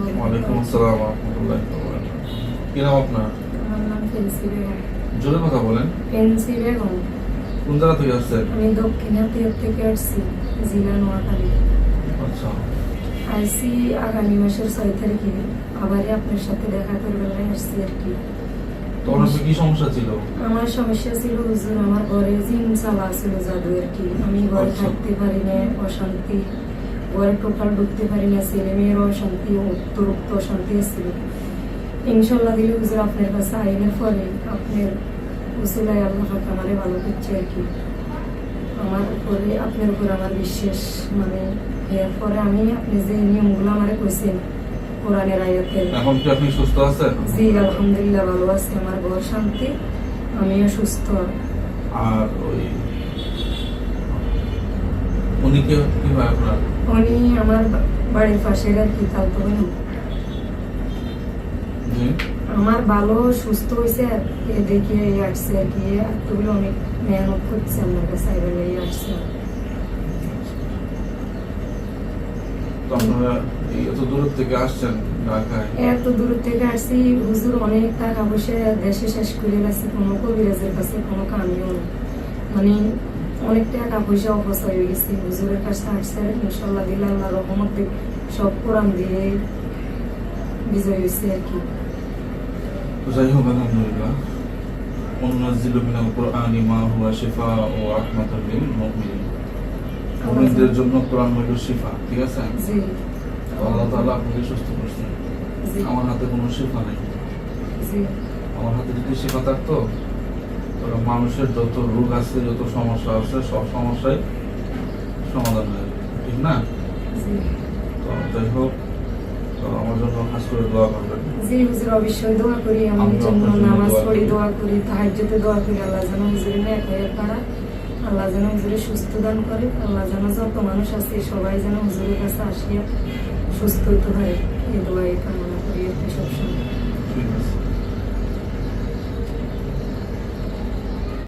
ওয়ালাইকুম আসসালাম রহমতুল্লাহ কি নাম আপনার? আমার নাম ফেন্সি বেগম জোরে কথা বলেন। ফেন্সি বেগম কোন জায়গা থেকে আসছেন? আমি দক্ষিণ হাতিয়ার থেকে আসছি জেলা নোয়াখালী। আচ্ছা। আসছি আগামী মাসের ছয় তারিখে। আবারই আপনার সাথে দেখা করবার আসছি আর কি। তখন কি সমস্যা ছিল? আমার সমস্যা ছিল হুজুর আমার ঘরে জিন চালা ছিল জাদু আর কি। আমি ঘরে আচ্ছা। থাকতে পারি না অশান্তি। ঘরে টোটাল ঢুকতে পারি না ছেলে মেয়ের অশান্তি অতিরিক্ত অশান্তি ছিল ইনশাল্লাহ দিলে হুজুর আপনার কাছে আইনের পরে আপনার উসুলাই আল্লাহ আমারে ভালো করছে আর কি। আমার উপরে আপনার উপর আমার বিশ্বাস মানে এর পরে আমি আপনি যে নিয়মগুলো আমারে কইছেন কোরআনের আয়াতের। এখন কি আপনি সুস্থ আছেন? জি আলহামদুলিল্লাহ ভালো আছি আমার ঘর শান্তি আমিও সুস্থ। আর ওই কি কি হয় আপনার? উনি আমার বাড়ির আর কি তালতো বোন। আমার ভালো সুস্থ হয়েছে আর এ দেখে এই আসছে আর কি। এতগুলো অনেক মেহনত করছে আমার কাছে এবার এই আসছে। এত দূর থেকে আসছেন ঢাকায়? এত দূর থেকে আসছি হুজুর অনেক টাকা পয়সা দেশে শেষ করে গেছে কোনো কবিরাজের কাছে কোনো কামিও নেই। মানে অনেক টাকা পয়সা অবস্থা হয়ে গেছে হুজুরের কাছে আসছে ইনশাল্লাহ দিলে আল্লাহ রহমত সব কোরআন দিয়ে বিজয় হয়েছে আর কি। যাই হোক আলহামদুলিল্লাহ অনুনাজিল মিনাল কোরআন মা হুয়া শিফা ও রাহমাতুল লিল মুমিনিন। মুমিনদের জন্য কোরআন হলো শিফা ঠিক আছে? জি। আল্লাহ তাআলা আপনাকে সুস্থ করছেন আমার হাতে কোনো শিফা নাই। জি। আমার হাতে যদি শিফা থাকতো মানুষের যত রোগ আছে যত সমস্যা আছে সব সমস্যাই সমাধান হয়ে ঠিক না? তো যাই হোক আমার জন্য খাস করে দোয়া করবেন। জি হুজুর অবশ্যই দোয়া করি আমার আমিও জন্য নামাজ পড়ি দোয়া করি তাহাজ্জুদে দোয়া করি আল্লাহ যেন হুজুরের ন্যাক হয়ে পারা আল্লাহ যেন হুজুরে সুস্থ দান করে আল্লাহ যেন যত মানুষ আছে সবাই যেন হুজুরের কাছে আসিয়া সুস্থ হতে হয় এই দোয়াই কামনা করি আর কি সবসময়